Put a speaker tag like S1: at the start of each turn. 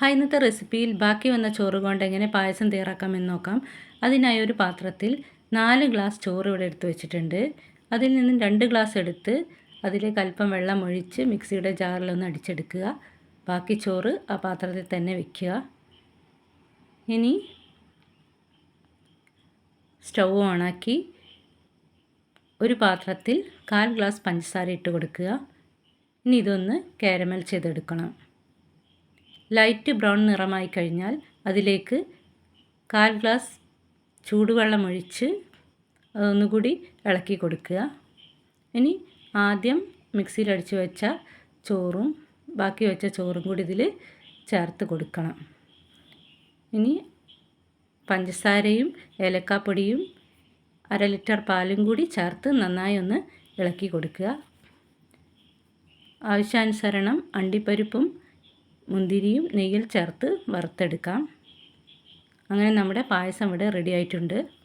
S1: Hi ഇന്നത്തെ റെസിപ്പിയിൽ ബാക്കി വന്ന ചോറ് കൊണ്ട് എങ്ങനെ പായസം തയ്യാറാക്കാമെന്ന് നോക്കാം. അതിനായി ഒരു പാത്രത്തിൽ നാല് ഗ്ലാസ് ചോറ് ഇവിടെ എടുത്ത് വെച്ചിട്ടുണ്ട്. അതിൽ നിന്നും രണ്ട് ഗ്ലാസ് എടുത്ത് അതിലേക്ക് അല്പം വെള്ളം ഒഴിച്ച് മിക്സിയുടെ ജാറിലൊന്ന് അടിച്ചെടുക്കുക. ബാക്കി ചോറ് ആ പാത്രത്തിൽ തന്നെ വെക്കുക. ഇനി സ്റ്റൗ ഓണാക്കി ഒരു പാത്രത്തിൽ കാൽ ഗ്ലാസ് പഞ്ചസാര ഇട്ട് കൊടുക്കുക. ഇനി ഇതൊന്ന് കാരമൽ ചെയ്തെടുക്കണം. ലൈറ്റ് ബ്രൗൺ നിറമായി കഴിഞ്ഞാൽ അതിലേക്ക് കാൽ ഗ്ലാസ് ചൂടുവെള്ളം ഒഴിച്ച് അതൊന്നുകൂടി ഇളക്കി കൊടുക്കുക. ഇനി ആദ്യം മിക്സിയിൽ അടിച്ചു വെച്ച ചോറും ബാക്കി വെച്ച ചോറും കൂടി ഇതിൽ ചേർത്ത് കൊടുക്കണം. ഇനി പഞ്ചസാരയും ഏലക്കാപ്പൊടിയും അര ലിറ്റർ പാലും കൂടി ചേർത്ത് നന്നായി ഒന്ന് ഇളക്കി കൊടുക്കുക. ആവശ്യാനുസരണം അണ്ടിപ്പരിപ്പും മുന്തിരിയും നെയ്യിൽ ചേർത്ത് വറുത്തെടുക്കാം. അങ്ങനെ നമ്മുടെ പായസം ഇവിടെ റെഡി ആയിട്ടുണ്ട്.